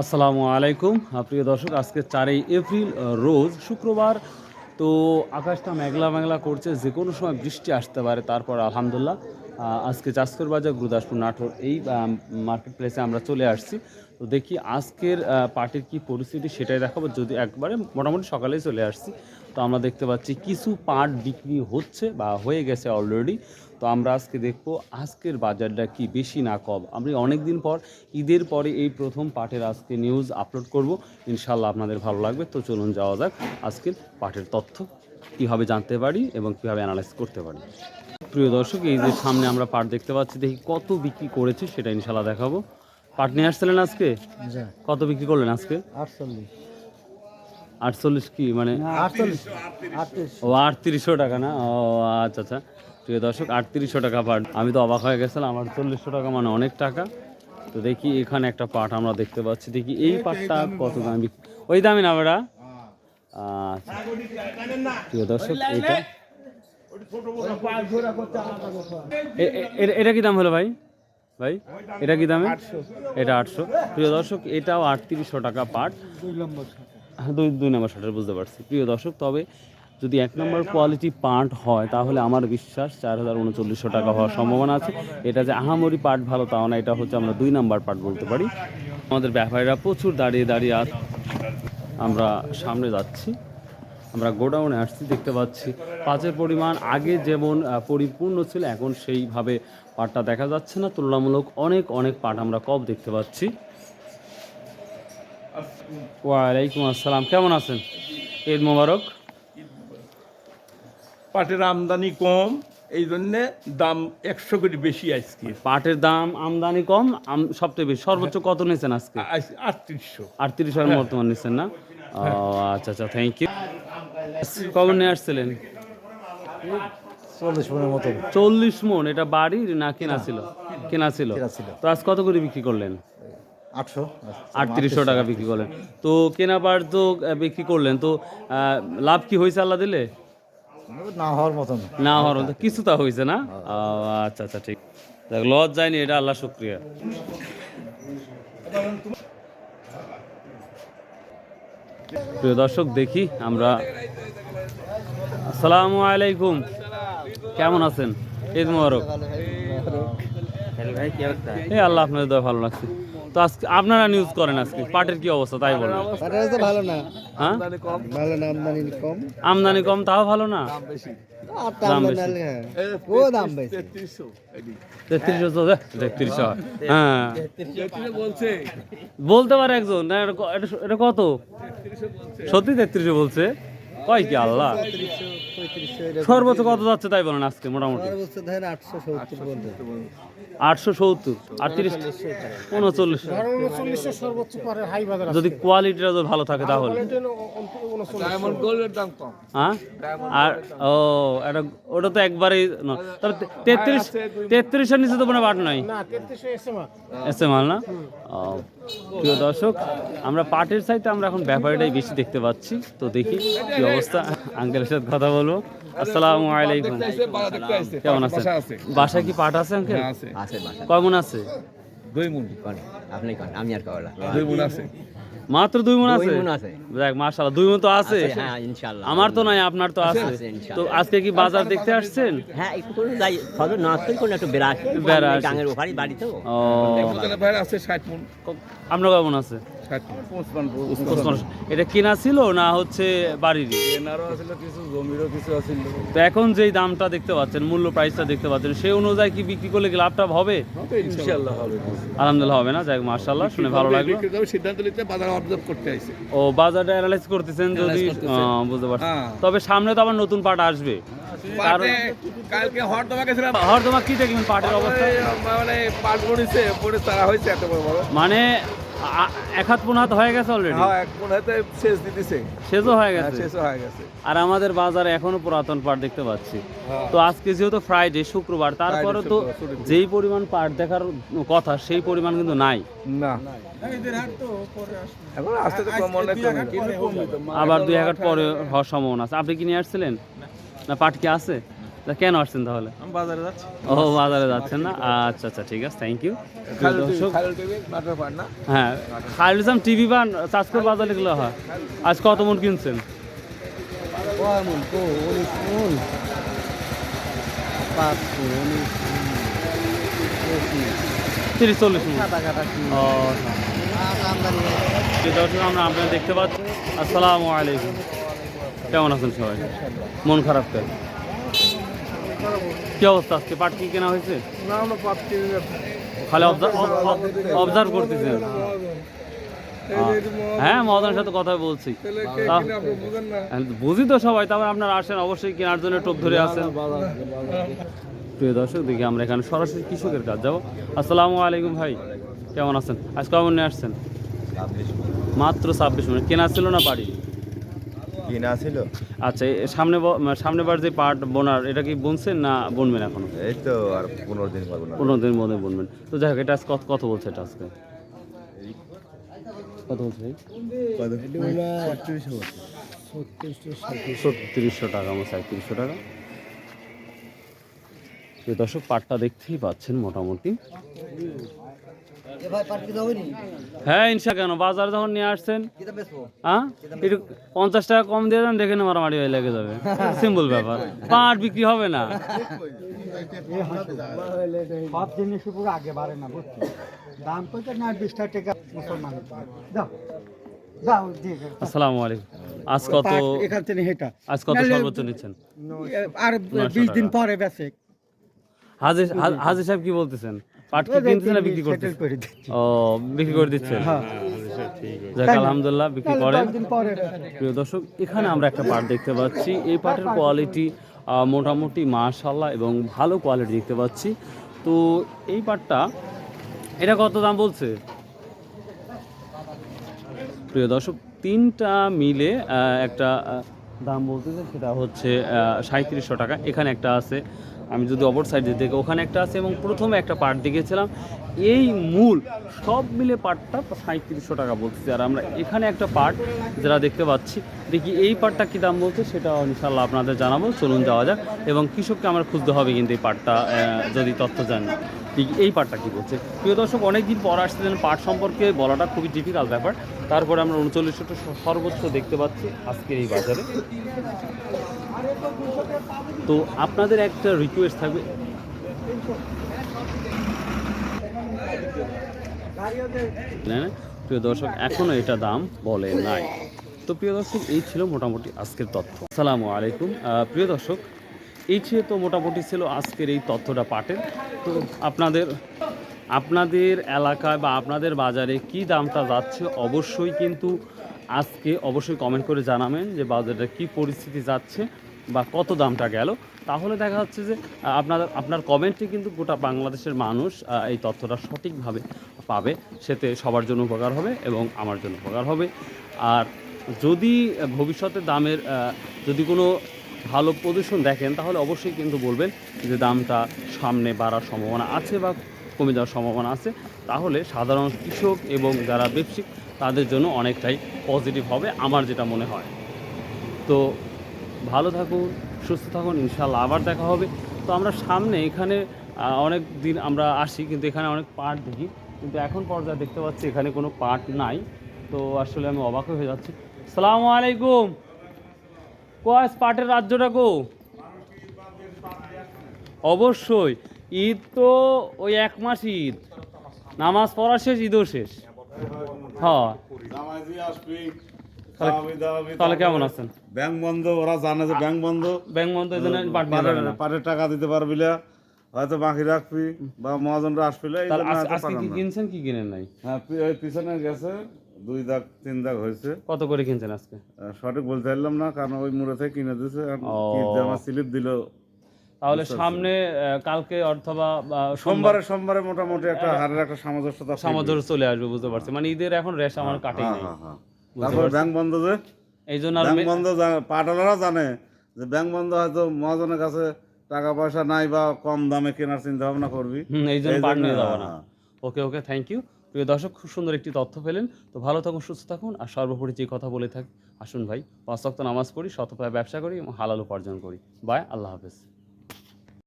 আসসালামু আলাইকুম প্রিয় দর্শক, আজকে চারই এপ্রিল রোজ শুক্রবার। তো আকাশটা মেঘলা মেঘলা করছে, যে কোনো সময় বৃষ্টি আসতে পারে, তারপর আলহামদুলিল্লাহ আজকে চাষকর বাজার, গুরুদাসপুর নাটোর, এই মার্কেট প্লেসে আমরা চলে আসছি। তো দেখি আজকের পার্টির কি পরিস্থিতি সেটাই দেখাবো, যদি একবারে মোটামুটি সকালেই চলে আসছি। তো আমরা দেখতে পাচ্ছি কিছু পাট বিক্রি হচ্ছে বা হয়ে গেছে অলরেডি তো আমরা আজকে দেখব আজকের বাজারটা কি বেশি না কম। আমি অনেক দিন পর ঈদের পরে এই প্রথম পাটের আজকে নিউজ আপলোড করব। ইনশাল্লাহ আপনাদের ভালো লাগবে। তো চলুন যাওয়া যাক আজকের পাটের তথ্য। কীভাবে জানতে পারি এবং কীভাবে অ্যানালাইজ করতে পারি। প্রিয় দর্শক এই যে সামনে আমরা পাট দেখতে পাচ্ছি দেখি কত বিক্রি করেছে সেটা ইনশাল্লাহ দেখাবো। পাট নিয়ে আসছিলেন আজকে? কত বিক্রি করলেন আজকে? আটচল্লিশ। আটচল্লিশ কি মানে? ও আটত্রিশশো টাকা না? ও আচ্ছা আচ্ছা। প্রিয় দর্শক আটত্রিশশো টাকা পাট আমি তো অবাক হয়ে গেছিলাম আমার চল্লিশশো টাকা মানে অনেক টাকা। তো দেখি এখানে একটা পাট আমরা দেখতে পাচ্ছি। দেখি এই পাটটা কত দাম? ওই দামি না বেড়া আচ্ছা। প্রিয় দর্শক এইটা এ- এ- এ- এটা কি দাম হলো ভাই? ভাই এটা কি দামে? এটা আটশো। প্রিয় দর্শক এটাও আটত্রিশশো টাকা পাট। দুই দুই নম্বর শার্টের বুঝতে পারছি। প্রিয় দর্শক, তবে যদি এক নম্বর কোয়ালিটি পার্ট হয়, তাহলে আমার বিশ্বাস চার হাজার উনচল্লিশশো টাকা হওয়ার সম্ভাবনা আছে। এটা যে আহামরি পার্ট ভালো, তাও না, এটা হচ্ছে আমরা দুই নাম্বার পার্ট বলতে পারি। আমাদের ব্যাপারীরা প্রচুর দাঁড়িয়ে দাঁড়িয়ে আস আমরা সামনে যাচ্ছি। আমরা গোডাউনে আসছি, দেখতে পাচ্ছি পাঁচের পরিমাণ আগে যেমন পরিপূর্ণ ছিল, এখন সেইভাবে পাটটা দেখা যাচ্ছে না। তুলনামূলক অনেক অনেক পাট আমরা কম দেখতে পাচ্ছি। ওয়ালাইকুম আসসালাম। কেমন আছেন? ঈদ মোবারক। পাটের আমদানি কম এই জন্যে দাম একশো কোটি বেশি আজকে। পাটের দাম আমদানি কম সবচেয়ে বেশি। সর্বোচ্চ কত নিয়েছেন আজকে? আটত্রিশশো। আটত্রিশ বর্তমান নিচ্ছেন না? ও আচ্ছা আচ্ছা থ্যাংক ইউ কখন নিয়ে আসছিলেন? চল্লিশ মনের মতো চল্লিশ মন এটা বাড়ির না কেনা ছিল? কেনা ছিল? কেনা ছিল। তো আজ কত করে বিক্রি করলেন? আটশো। আটত্রিশশো টাকা বিক্রি করলেন তো কেনা পাট তো বিক্রি করলেন। তো আহ, লাভ কি হয়েছে আল্লাহ দিলে? না হওয়ার মতন। না হওয়ার মতো কিছু তা হয়েছে না? আচ্ছা আচ্ছা ঠিক। দেখ লজ যায়নি এটা আল্লাহ শুক্রিয়া। প্রিয় দর্শক দেখি আমরা। আসসালামু আলাইকুম। কেমন আছেন? ঈদ মোবারক। এই আল্লাহ আপনাদের দয়া ভালো লাগছে তো আজকে আপনারা নিউজ করেন আজকে পাটের কি অবস্থা তাই বলেন পাটার তো ভালো না। হ্যাঁ? ভালো না আমদানি কম। আমদানি কম তাও ভালো না? দাম বেশি। হ্যাঁ। ও দাম বেশি। তেত্রিশশো তেত্রিশশো হ্যাঁ। বলছে। বলতে পারে একজন না এটা ক- এটা- এটা কত? সত্যি তেত্রিশে বলছে? কয় কি আল্লাহ। সর্বোচ্চ কত যাচ্ছে তাই বলেন আজকে মোটামুটি? আটশো সত্তর আটত্রিশ উনচল্লিশ উনচল্লিশশো সর্বোচ্চ পারে হাই বাজার যদি কোয়ালিটিটা যদি ভালো থাকে তাহলে। ডায়মন্ড গোল্ডের দাম কম। হ্যাঁ? আর ও এটা ওটা তো একবারেই ন- তবে তে- তেত্রিশ তেত্রিশের নিচে তো কোনো বাট নাই। না তেত্রিশশো এসে মাত্র এসে মাল না? ও, প্রিয় দর্শক আমরা পাটের চাইতে আমরা এখন ব্যাপারটাই বেশি দেখতে পাচ্ছি। তো দেখি কি অবস্থা। আঙ্কেলের সাথে কথা বলব। আসসালামু আলাইকুম। কেমন আছেন? বাসায় কি পাট আছে আঙ্কেল আছে। আছে আছে? দুই মুন আপনি আমি আর কওলা দুই মুন আছে। মাত্র দুই মন আছে? দুই মণ আছে। দেখ মাশাআল্লাহ দুই মন তো আছে। হ্যাঁ ইনশাআল্লাহ। আমার তো নাই আপনার তো আছে। তো আজকে কি বাজার দেখতে আসছেন? হ্যাঁ একটু করে যাই নামাজ করি কোন একটু বেড়া বেড়া ওখানে বাড়ি তো। ও। ভাই আছে ষাট মুন আপনার কেমন আছে? এটা কেনা ছিল না হচ্ছে আছিল। তো এখন যেই দামটা দেখতে পাচ্ছেন মূল্য প্রাইসটা দেখতে পাচ্ছেন সেই অনুযায়ী কি বিক্রি করলে কি লাভটা হবে? আলহামদুলিল্লাহ হবে না যাই মার্শাল্লাহ শুনে ভালো লাগল। সিদ্ধান্ত নিতে বাজার অবজার্ভ করতে আইছে। ও বাজারটা অ্যানালাইজ করতেছেন যদি বুঝতে পারছি। হ্যাঁ। তবে সামনে তো আবার নতুন পাট আসবে। কালকে হট গেছিলাম হরদমা কি দেখবেন পাটের অবস্থা? মানে পাট পড়েছে পড়ে তারা হয়েছে এত বড় বড়। মানে আ- এক হাত পোন হাত হয়ে গেছে অলরেডি হ্যাঁ এক মনে হয়তো শেষ দিতেছে। শেষও হয়ে হ্যাঁ গেছে? শেষও হয়ে গেছে। আর আমাদের বাজারে এখনও পুরাতন পাট দেখতে পাচ্ছি। হ্যাঁ। তো আজকে যেহেতু ফ্রাইডে শুক্রবার তারপরে তো। যেই পরিমাণ পাট দেখার কথা সেই পরিমাণ কিন্তু নাই। না। আবার দুই হাজার পরে হওয়ার সম্ভাবনা আছে। আপনি কি নিয়ে আসছিলেন? না পাট কি আছে? কেন আসছেন তাহলে? বাজারে যাচ্ছি। ও বাজারে যাচ্ছেন না? আচ্ছা আচ্ছা ঠিক আছে থ্যাংক ইউ হ্যাঁ খায়রুল ইসলাম টিভি বা চার্জ করে বাজারে গেলে হয়। আজ কত মন কিনছেন? তিরিশ চল্লিশ ও দর্শক আমরা আপনারা দেখতে পাচ্ছি আসসালামু আলাইকুম। কেমন আছেন সবাই? মন খারাপ কেন? কি অবস্থা আজকে? পাট কি কেনা হয়েছে? না আমরা পাচ্ছি খালি অবজার্ভ করতেছেন হ্যাঁ মদনের সাথে কথা বলছি। হ্যাঁ, বুঝি তো সবাই তারপর আপনারা আসেন অবশ্যই কেনার জন্য টোপ ধরে আসেন। প্রিয় দর্শক দেখি আমরা এখানে সরাসরি কৃষকের কাজ। যাব। আসসালামু আলাইকুম ভাই কেমন আছেন? আজ কেমন নিয়ে আসছেন? মাত্র ছাব্বিশ মিনিট। কেনা ছিল না বাড়ি? কিনা ছিল। আচ্ছা এ সামনে ব- মানে সামনে যে পাট বোনার এটা কি বুনছেন না বুনবেন এখনও? এই তো আর পনেরো দিন পারব না। পনেরো দিনের মধ্যে বুনবেন। তো যাই হোক এটা কত কত বলছে এটা আজকে? কত বলছে ভাই? ছত্রিশশো টাকা আমার সাঁত্রিশশো টাকা। তো দর্শক পাটটা দেখতেই পাচ্ছেন মোটামুটি। হ্যাঁ ইনশা কেন? বাজার যখন নিয়ে আসছেন কি দাম বেচবো? হ্যাঁ? একটু পঞ্চাশ টাকা কম দিয়ে দেন দেখে মারামারি হয়ে লেগে যাবে। সিম্পল ব্যাপার। পাট বিক্রি হবে না। সব জিনিস উপর আগে বাড়ে না বুঝছ? দাম কত না বিশ টাকা মুসলমান। আসসালামু আলাইকুম। আজ কত এখান থেকে হেটা। আজ কত সর্বোচ্চ নিচ্ছেন আর বিশ দিন পরে হাজির হাজির সাহেব কি বলতেছেন? পাট কি না বিক্রি করতেছেন করে দিচ্ছি। ও বিক্রি করে দিচ্ছেন? যাক আলহামদুলিল্লাহ বিক্রি করেন। প্রিয় দর্শক এখানে আমরা একটা পাট দেখতে পাচ্ছি। এই পাটের কোয়ালিটি মোটামুটি মাশাল্লাহ এবং ভালো কোয়ালিটি দেখতে পাচ্ছি। তো এই পাটটা এটা কত দাম বলছে? প্রিয় দর্শক তিনটা মিলে একটা দাম বলতেছে সেটা হচ্ছে সাঁত্রিশশো টাকা। এখানে একটা আছে আমি যদি অপর সাইডে দেখি ওখানে একটা আছে এবং প্রথমে একটা পাট দেখেছিলাম। এই মূল সব মিলে পাটটা সাঁত্রিশশো টাকা বলতেছে। আর আমরা এখানে একটা পার্ট যেটা দেখতে পাচ্ছি দেখি এই পাটটা কী দাম বলছে সেটা ইনশাল্লাহ আপনাদের জানাব। চলুন যাওয়া যাক এবং কৃষককে আমরা খুঁজতে হবে কিন্তু এই আহ, যদি তথ্য জানি। ঠিক এই পার্টটা কী বলছে। প্রিয় দর্শক অনেকদিন পর আসছিলেন পাট সম্পর্কে বলাটা খুবই ডিফিকাল্ট ব্যাপার। তারপরে আমরা উনচল্লিশশোটা সর্বোচ্চ দেখতে পাচ্ছি আজকের এই বাজারে। তো আপনাদের একটা রিকোয়েস্ট থাকবে? প্রিয় দর্শক এখনও এটা দাম বলে নাই। তো প্রিয় দর্শক, এই ছিল মোটামুটি আজকের তথ্য। আসসালামু আলাইকুম। প্রিয় দর্শক, এই ছিল তো মোটামুটি ছিল আজকের এই তথ্যটা পাটের তো আপনাদের আপনাদের এলাকায় বা আপনাদের বাজারে কি দামটা যাচ্ছে অবশ্যই কিন্তু আজকে অবশ্যই কমেন্ট করে জানাবেন যে বাজারটা কি পরিস্থিতি যাচ্ছে। বা কত দামটা গেল তাহলে দেখা যাচ্ছে যে আহ, আপনাদের আপনার কমেন্টে কিন্তু গোটা বাংলাদেশের মানুষ এই তথ্যটা সঠিকভাবে পাবে। সেতে সবার জন্য উপকার হবে এবং আমার জন্য উপকার হবে। আর যদি ভবিষ্যতে দামের যদি কোনো ভালো প্রদর্শন দেখেন তাহলে অবশ্যই কিন্তু বলবেন যে দামটা সামনে বাড়ার সম্ভাবনা আছে বা কমে যাওয়ার সম্ভাবনা আছে। তাহলে সাধারণ কৃষক এবং যারা ব্যবসায়িক তাদের জন্য অনেকটাই পজিটিভ হবে আমার যেটা মনে হয়। তো ভালো থাকুন, সুস্থ থাকুন ইনশাল্লাহ আবার দেখা হবে। তো আমরা সামনে এখানে অনেক দিন আমরা আসি, কিন্তু এখানে অনেক পাট দেখি। কিন্তু এখন পর্যায়ে দেখতে পাচ্ছি এখানে কোনো পাট নাই। তো আসলে আমি অবাক হয়ে যাচ্ছি। সালামু আলাইকুম। কয় পাটের রাজ্যটা গো অবশ্যই। ঈদ তো ওই এক মাস ঈদ। নামাজ পড়া শেষ, ঈদও শেষ। হ্যাঁ। তাহলে- কেমন আছেন? ব্যাংক বন্ধ ওরা জানে যে ব্যাংক বন্ধ। ব্যাংক বন্ধ এই জন্য। পাটের টাকা দিতে পারবি না হয়তো বাকি রাখবি বা মহাজনরা আসবি না, আজকে কি কিনছেন কি কিনেন নাই? হ্যাঁ পিছনে গেছে দুই দাগ তিন দাগ হয়েছে। কত করে কিনছেন আজকে? সঠিক বলতে পারলাম না কারণ ওই মুড়ে থেকে কিনে ও। আমার স্লিপ দিল। তাহলে সামনে কালকে অথবা সোমবারে সোমবারে মোটামুটি একটা হারের একটা সামঞ্জস্যতা। সামঞ্জস্য চলে আসবে বুঝতে পারছি। মানে ঈদের এখন রেশ আমার কাটেই হ্যাঁ নেই। হ্যাঁ হ্যাঁ। তারপরে ব্যাংক বন্ধ যে? এই জন্য ব্যাংক বন্ধ জানে যে ব্যাংক বন্ধ হয়তো মহাজনের কাছে টাকা পয়সা নাই বা কম দামে কেনার চিন্তা ভাবনা করবি এই জন্য পাট নিয়ে যাব না। হ্যাঁ। ওকে ওকে থ্যাংক ইউ প্রিয় দর্শক খুব সুন্দর একটি তথ্য পেলেন। তো ভালো থাকুন সুস্থ থাকুন আর সর্বোপরি যে কথা বলে থাকি আসুন ভাই পাঁচ নামাজ পড়ি শতপ্রায় ব্যবসা করি এবং হালাল উপার্জন করি। বাই আল্লাহ হাফেজ।